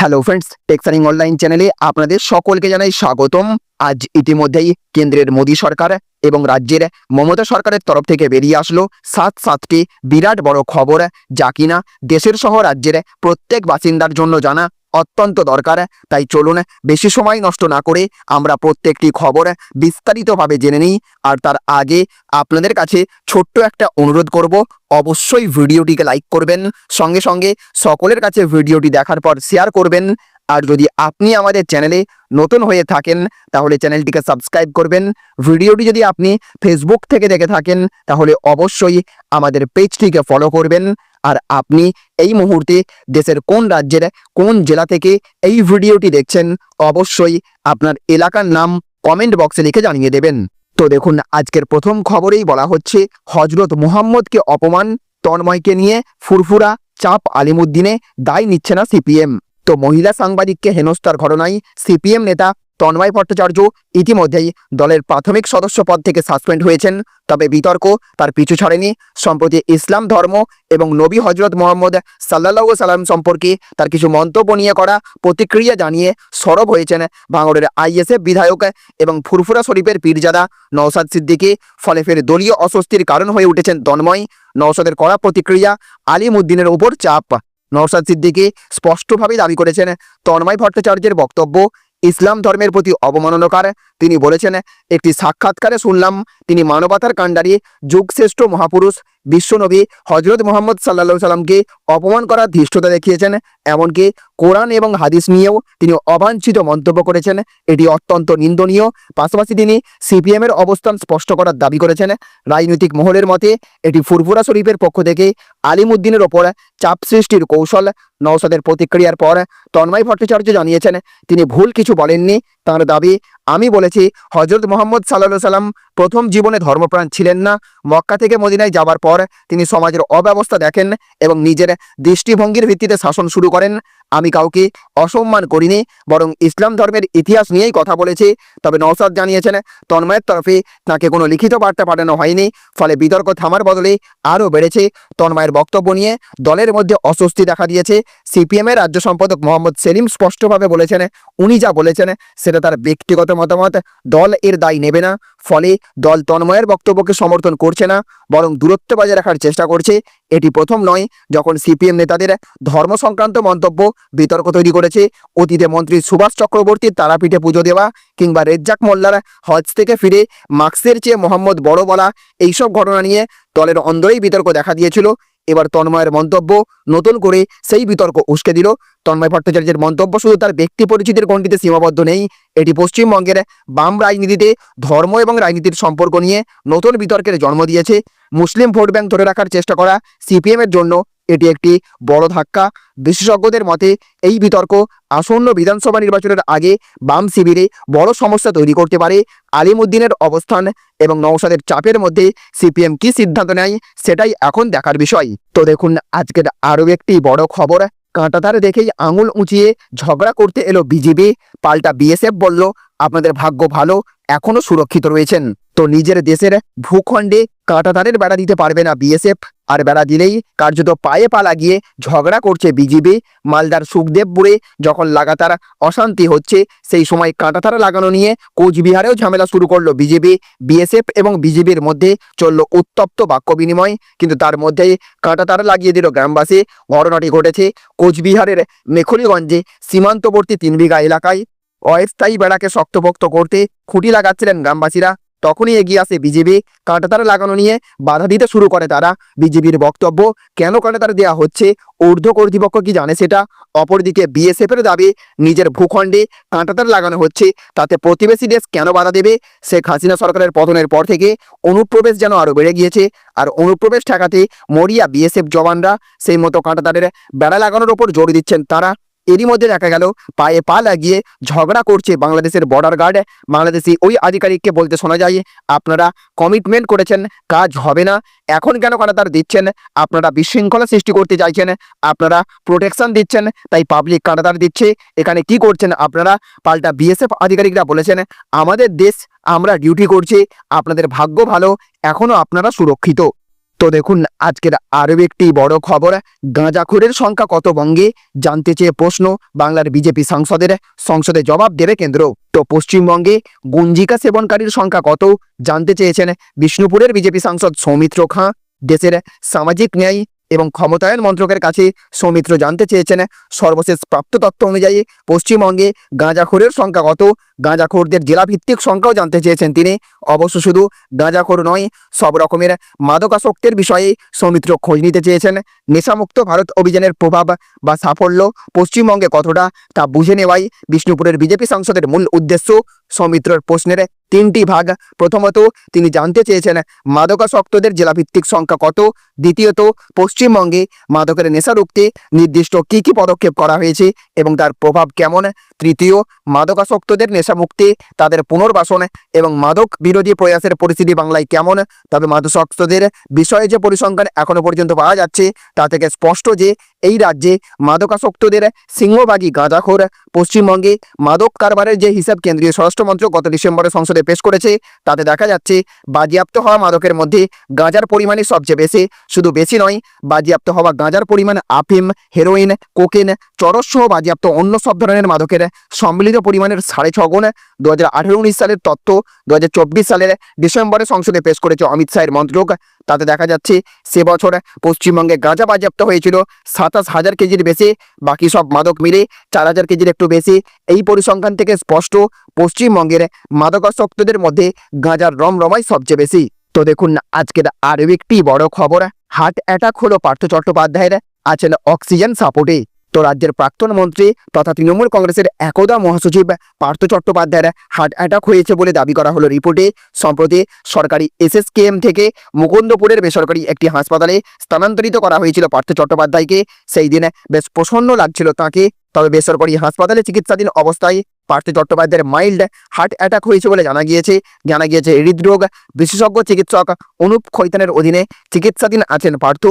Hello friends টেক্সারিং online চ্যানেলে আপনাদের সকলকে জানাই স্বাগতম। আজ ইতিমধ্যেই কেন্দ্রের মোদী সরকার এবং রাজ্যের মমতা সরকারের তরফ থেকে বেরিয়ে আসলো সাত সাতটি বিরাট বড় খবর, যা কিনা দেশের সহ রাজ্যের প্রত্যেক বাসিন্দার জন্য জানা অত্যন্ত দরকার, তাই চলুন বেশি সময় নষ্ট না করে আমরা প্রত্যেকটি খবর বিস্তারিতভাবে জেনে নিই। আর তার আগে আপনাদের কাছে ছোট্ট একটা অনুরোধ করব, অবশ্যই ভিডিওটিকে লাইক করবেন, সঙ্গে সঙ্গে সকলের কাছে ভিডিওটি দেখার পর শেয়ার করবেন। আর যদি আপনি আমাদের চ্যানেলে নতুন হয়ে থাকেন, তাহলে চ্যানেলটিকে সাবস্ক্রাইব করবেন। ভিডিওটি যদি আপনি ফেসবুক থেকে দেখে থাকেন, তাহলে অবশ্যই আমাদের পেজটিকে ফলো করবেন। আর আপনি এই মুহূর্তে দেশের কোন রাজ্যের কোন জেলা থেকে এই ভিডিওটি দেখছেন, অবশ্যই আপনার এলাকার নাম কমেন্ট বক্সে লিখে জানিয়ে দেবেন। তো দেখুন, আজকের প্রথম খবরেই বলা হচ্ছে, হজরত মুহাম্মদকে অপমান, তন্ময়কে নিয়ে ফুরফুরা, চাপ আলিমুদ্দিনে দায় নিচ্ছে না সিপিএম। তো মহিলা সাংবাদিককে হেনস্থার ঘটনায় সিপিএম নেতা তন্ময় ভট্টাচার্য ইতিমধ্যেই দলের প্রাথমিক সদস্য পদ থেকে সাসপেন্ড হয়েছেন। তবে বিতর্ক তার পিছু ছাড়েনি। সম্প্রতি ইসলাম ধর্ম এবং নবী হজরত মোহাম্মদ সাল্লাহ সাল্লাম সম্পর্কে তার কিছু মন্তব্য নিয়ে করা প্রতিক্রিয়া জানিয়ে সরব হয়েছেন ভাঙড়ের আইএসএফ বিধায়ক এবং ফুরফুরা শরীফের পীরজাদা নওসাদ সিদ্দিকী। ফলে ফের দলীয় অস্বস্তির কারণ হয়ে উঠেছেন তন্ময়। নওসাদের কড়া প্রতিক্রিয়া আলিম উদ্দিনের উপর চাপ। নওসাদ সিদ্দিকী স্পষ্টভাবে দাবি করেছেন, তন্ময় ভট্টাচার্যের বক্তব্য ইসলাম ধর্মের প্রতি অবমাননকার। তিনি বলেছেন একটি সাক্ষাৎকারে শুনলাম তিনি মানবতার কাণ্ডারি যুগশ্রেষ্ঠ মহাপুরুষ বিশ্বনবী হজরত মোহাম্মদ সাল্লা সাল্লামকে অপমান করার ধৃষ্টতা দেখিয়েছেন, এমনকি কোরআন এবং হাদিস নিয়েও তিনি অবাঞ্ছিত মন্তব্য করেছেন। এটি অত্যন্ত নিন্দনীয়। পাশাপাশি তিনি সিপিএম এর অবস্থান স্পষ্ট করার দাবি করেছেন। রাজনৈতিক মহলের মতে, এটি ফুরফুরা শরীফের পক্ষ থেকে আলিমুদ্দিনের ওপর চাপ সৃষ্টির কৌশল। নওসাদের প্রতিক্রিয়ার পর তন্ময় ভট্টাচার্য জানিয়েছেন, তিনি ভুল কিছু বলেননি। তার দাবি, আমি বলেছি হজরত মোহাম্মদ সাল্লা সাল্লাম প্রথম জীবনে ধর্মপ্রাণ ছিলেন না। মক্কা থেকে মদিনায় যাবার পর তিনি সমাজের অব্যবস্থা দেখেন এবং নিজের দৃষ্টিভঙ্গির ভিত্তিতে শাসন শুরু করেন। আমি কাউকে অসম্মান করিনি, বরং ইসলাম ধর্মের ইতিহাস নিয়েই কথা বলেছি। তবে নওসাদ জানিয়েছেন, তন্ময়ের তরফে তাকে কোনো লিখিত বার্তা পাঠানো হয়নি, ফলে বিতর্ক থামার বদলে আরও বেড়েছে। তন্ময়ের বক্তব্য নিয়ে দলের মধ্যে অস্বস্তি দেখা দিয়েছে। সিপিএমের রাজ্য সম্পাদক মোহাম্মদ সেলিম স্পষ্টভাবে বলেছেন, উনি যা বলেছেন, সেটা তার ব্যক্তিগত মতামত। দল এর দায় নেবে না। ফলে দল তন্ময়ের বক্তব্যকে সমর্থন করছে না, বরং দূরত্ব বজায় রাখার চেষ্টা করছে। এটি প্রথম নয়, যখন সিপিএম নেতাদের ধর্ম সংক্রান্ত মন্তব্য বিতর্ক তৈরি করেছে। অতীতে মন্ত্রী সুভাষ চক্রবর্তীর তারাপীঠে পুজো দেওয়া কিংবা রেজ্জাক মোল্লার হজ থেকে ফিরে মার্ক্সের চেয়ে মোহাম্মদ বড় বলা, এইসব ঘটনা নিয়ে দলের অন্দরেই বিতর্ক দেখা দিয়েছিল। এবার তন্ময়ের মন্তব্য নতুন করে সেই বিতর্ক উস্কে দিল। তন্ময় ভট্টাচার্যের মন্তব্য শুধু তার ব্যক্তি পরিচিতির গণ্ডিতে সীমাবদ্ধ নেই, এটি পশ্চিমবঙ্গের বাম রাজনীতিতে ধর্ম এবং রাজনীতির সম্পর্ক নিয়ে নতুন বিতর্কের জন্ম দিয়েছে। মুসলিম ভোট ব্যাংক ধরে রাখার চেষ্টা করা সিপিএমের জন্য এটি একটি বড় ধাক্কা। বিশেষজ্ঞদের মতে, এই বিতর্ক আসন্ন বিধানসভা নির্বাচনের আগে বাম শিবিরে বড় সমস্যা তৈরি করতে পারে। আলিমুদ্দিনের অবস্থান এবং নওশাদের চাপের মধ্যে সিপিএম কি সিদ্ধান্ত নেয়, সেটাই এখন দেখার বিষয়। তো দেখুন, আজকের আরও একটি বড় খবর। কাঁটাতারে দেখেই আঙুল উঁচিয়ে ঝগড়া করতে এলো বিজেপি। পাল্টা বিএসএফ বলল, আপনাদের ভাগ্য ভালো, এখনও সুরক্ষিত রয়েছেন। তো নিজের দেশের ভূখণ্ডে কাঁটাতারের বেড়া দিতে পারবে না বিএসএফ। আর বেড়া দিলেই কার্যত পায়ে পা লাগিয়ে ঝগড়া করছে বিজিবি মালদার সুখদেবপুরে যখন লাগাতার অশান্তি হচ্ছে, সেই সময় কাঁটাতারা লাগানো নিয়ে কোচবিহারেও ঝামেলা শুরু করল বিজেপি। বিএসএফ এবং বিজেপির মধ্যে চলল উত্তপ্ত বাক্য বিনিময়। কিন্তু তার মধ্যে কাঁটাতারা লাগিয়ে দিল গ্রামবাসী। ঘটনাটি ঘটেছে কোচবিহারের মেখলিগঞ্জে, সীমান্তবর্তী তিন বিঘা এলাকায়। অস্থায়ী বেড়াকে শক্তপোক্ত করতে খুঁটি লাগাচ্ছিলেন গ্রামবাসীরা। তখনই এগিয়ে আসে বিজেপি। কাঁটাতারা লাগানো নিয়ে বাধা দিতে শুরু করে তারা। বিজেপির বক্তব্য, কেন কাঁটাতারা দেওয়া হচ্ছে? ঊর্ধ্ব কর্তৃপক্ষ কি জানে সেটা? অপরদিকে বিএসএফ এর দাবি, নিজের ভূখণ্ডে কাঁটাতার লাগানো হচ্ছে। তাতে প্রতিবেশী দেশ কেন বাধা দেবে? শেখ হাসিনা সরকারের পতনের পর থেকে অনুপ্রবেশ যেন আরও বেড়ে গিয়েছে। আর অনুপ্রবেশ ঠেকাতে মরিয়া বিএসএফ জওয়ানরা সেই মতো কাঁটাতারের বেড়া লাগানোর ওপর জোর দিচ্ছেন তারা। এরই মধ্যে দেখা গেল, পায়ে পা লাগিয়ে ঝগড়া করছে বাংলাদেশের বর্ডার গার্ড বাংলাদেশি ওই আধিকারিককে বলতে শোনা যায়, আপনারা কমিটমেন্ট করেছেন, কাজ হবে না। এখন কেন কাঁটাতার দিচ্ছেন? আপনারা বিশৃঙ্খলা সৃষ্টি করতে চাইছেন, আপনারা প্রোটেকশন দিচ্ছেন, তাই পাবলিক কাঁটাতার দিচ্ছে। এখানে কি করছেন আপনারা? পাল্টা বিএসএফ আধিকারিকরা বলেছেন, আমাদের দেশ, আমরা ডিউটি করছি, আপনাদের ভাগ্য ভালো, এখনও আপনারা সুরক্ষিত। তো দেখুন, আজকের আরও একটি বড় খবর। গাঁজাখোরের সংখ্যা কত বঙ্গে? জানতে চেয়ে প্রশ্ন বাংলার বিজেপি সাংসদের। সংসদে জবাব দেবে কেন্দ্র। তো পশ্চিমবঙ্গে গুঞ্জিকা সেবনকারীর সংখ্যা কত? জানতে চেয়েছেন বিষ্ণুপুরের বিজেপি সাংসদ সৌমিত্র খাঁ। দেশের সামাজিক ন্যায় এবং ক্ষমতায়ন মন্ত্রকের কাছে সৌমিত্র জানতে চেয়েছেন সর্বশেষ প্রাপ্ত তথ্য অনুযায়ী পশ্চিমবঙ্গে গাঁজাখোরের সংখ্যা কত? গাঁজাখোরদের জেলাভিত্তিক সংখ্যাও জানতে চেয়েছেন তিনি। অবশ্য শুধু গাঁজাখোর নয়, সব রকমের মাদকাসক্তের বিষয়ে সৌমিত্র খোঁজ নিতে চেয়েছেন। নেশামুক্ত ভারত অভিযানের প্রভাব বা সাফল্য পশ্চিমবঙ্গে কতটা তা বুঝে নেওয়াই বিষ্ণুপুরের বিজেপি সাংসদের মূল উদ্দেশ্য। সৌমিত্রর প্রশ্নের তিনটি ভাগ। প্রথমত, তিনি জানতে চেয়েছেন মাদকাসক্তদের জেলাভিত্তিক সংখ্যা কত। দ্বিতীয়ত, পশ্চিমবঙ্গে মাদকের নেশা রুখতে নির্দিষ্ট কী কী পদক্ষেপ করা হয়েছে এবং তার প্রভাব কেমন। তৃতীয়, মাদকাসক্তদের নেশা মুক্তি, তাদের পুনর্বাসন এবং মাদক বিরোধী প্রয়াসের পরিস্থিতি বাংলায় কেমন? তবে মাদকাসক্তদের বিষয়ে যে পরিসংখ্যান এখনও পর্যন্ত পাওয়া যাচ্ছে, তা থেকে স্পষ্ট যে এই রাজ্যে মাদকাসক্তদের সিংহভাগী গাঁজাখোর। পশ্চিমবঙ্গে মাদক কারবারের যে হিসাব কেন্দ্রীয় স্বরাষ্ট্রমন্ত্রক গত ডিসেম্বরে সংসদে পেশ করেছে, তাতে দেখা যাচ্ছে বাজেয়াপ্ত হওয়া মাদকের মধ্যে গাঁজার পরিমাণই সবচেয়ে বেশি। শুধু বেশি নয়, বাজেয়াপ্ত হওয়া গাঁজার পরিমাণ আফিম, হেরোইন, কোকেন চরস সহ বাজেয়াপ্ত অন্য সব ধরনের মাদকের সম্মিলিত পরিমাণের সাড়ে ছ গুণ। দু হাজার সালের তথ্য দু হাজার চব্বিশ সালের ডিসেম্বরে সংসদে পেশ করেছে অমিত শাহের মন্ত্রক। তাতে দেখা যাচ্ছে সে বছর পশ্চিমবঙ্গে গাঁজা বাজেয়াপ্ত হয়েছিল সাতাশ হাজার কেজির বেশি, বাকি সব মাদক মিলে চার হাজার কেজির একটু বেশি। এই পরিসংখ্যান থেকে স্পষ্ট, পশ্চিমবঙ্গের মাদকাসক্তদের মধ্যে গাঁজার রমরমাই সবচেয়ে বেশি। তো দেখুন আজকের আরও একটি বড় খবর, হার্ট অ্যাটাক হলো পার্থ চট্টোপাধ্যায়ের, আছেন অক্সিজেন সাপোর্টে। তো রাজ্যের প্রাক্তন মন্ত্রী তথা তৃণমূল কংগ্রেসের একদা মহাসচিব পার্থ চট্টোপাধ্যায়ের হার্ট অ্যাটাক হয়েছে বলে দাবি করা হলো রিপোর্টে। সম্প্রতি সরকারি এসএসকেএম থেকে মুকুন্দপুরের বেসরকারি একটি হাসপাতালে স্থানান্তরিত করা হয়েছিল পার্থ চট্টোপাধ্যায়কে। সেই দিনে বেশ প্রসন্ন লাগছিল তাকে। তবে বেসরকারি হাসপাতালে চিকিৎসাধীন অবস্থায় পার্থ চট্টোপাধ্যায়ের মাইল্ড হার্ট অ্যাটাক হয়েছে বলে জানা গিয়েছে। জানা গিয়েছে, হৃদরোগ বিশেষজ্ঞ চিকিৎসক অনুপ খৈতানের অধীনে চিকিৎসাধীন আছেন পার্থ।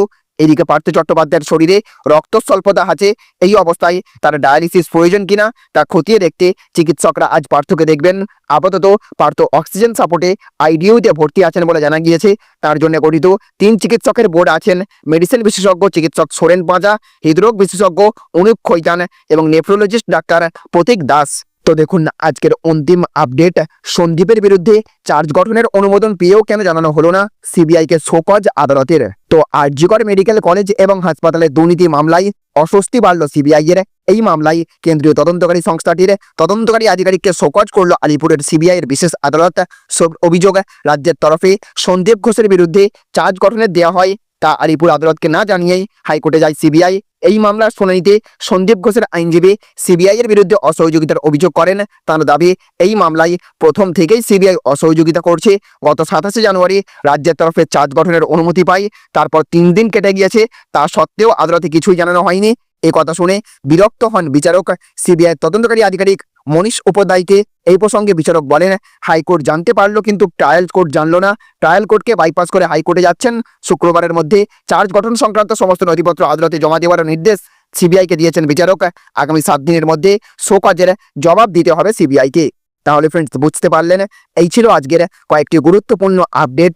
এদিকে পার্থ চট্টোপাধ্যায়ের শরীরে রক্ত স্বল্পতা আছে, এই অবস্থায় তার ডায়ালিসিস প্রয়োজন কিনা তা খতিয়ে দেখতে চিকিৎসকরা আজ পার্থকে দেখবেন। আপাতত পার্থ অক্সিজেন সাপোর্টে আইডিইউতে ভর্তি আছেন বলে জানা গিয়েছে। তার জন্য গঠিত তিন চিকিৎসকের বোর্ড আছেন মেডিসিন বিশেষজ্ঞ চিকিৎসক সোরেন পাঁজা, হৃদরোগ বিশেষজ্ঞ অনুপ খৈতান এবং নেফ্রোলজিস্ট ডাক্তার প্রতীক দাস। তো দেখুন, আজকের অন্তিম আপডেট সন্দীপের বিরুদ্ধে চার্জ গঠনের অনুমোদন পেয়েও কেন জানানো হলো না সিবিআইকে শোকজ আদালতের? তো আরজিকর মেডিকেল কলেজ এবং হাসপাতালের দুর্নীতি মামলায় অস্বস্তি বাড়ল সিবিআই এর। এই মামলায় কেন্দ্রীয় তদন্তকারী সংস্থাটির তদন্তকারী আধিকারিককে শোকজ করল আলিপুরের সিবিআই এর বিশেষ আদালত। সব অভিযোগ রাজ্যের তরফে সন্দীপ ঘোষের বিরুদ্ধে চার্জ গঠনের দেওয়া হয় তা আলিপুর আদালতকে না জানিয়েই হাইকোর্টে যায় সিবিআই এই মামলার শুনানিতে সন্দীপ ঘোষের আইনজীবী সিবিআই এর বিরুদ্ধে অসহযোগিতার অভিযোগ করেন। তার দাবি, এই মামলায় প্রথম থেকেই সিবিআই অসহযোগিতা করছে। গত সাতাশে জানুয়ারি রাজ্যের তরফে চার্জ গঠনের অনুমতি পায়। তারপর তিন দিন কেটে গিয়েছে। তা সত্ত্বেও আদালতে কিছুই জানানো হয়নি। এ কথা শুনে বিরক্ত হন বিচারক সিবিআই তদন্তকারী আধিকারিক মনীষ উপাধ্যায়কে এই প্রসঙ্গে বিচারক বলেন, হাইকোর্ট জানতে পারল কিন্তু ট্রায়াল কোর্ট জানলো না। ট্রায়াল কোর্টকে বাইপাস করে হাইকোর্টে যাচ্ছেন। শুক্রবারের মধ্যে চার্জ গঠন সংক্রান্ত সমস্ত নথিপত্র আদালতে জমা দেওয়ার নির্দেশ সিবিআইকে দিয়েছেন বিচারক। আগামী সাত দিনের মধ্যে শোকাজের জবাব দিতে হবে সিবিআইকে। তাহলে ফ্রেন্ডস বুঝতে পারলেন, এই ছিল আজকের কয়েকটি গুরুত্বপূর্ণ আপডেট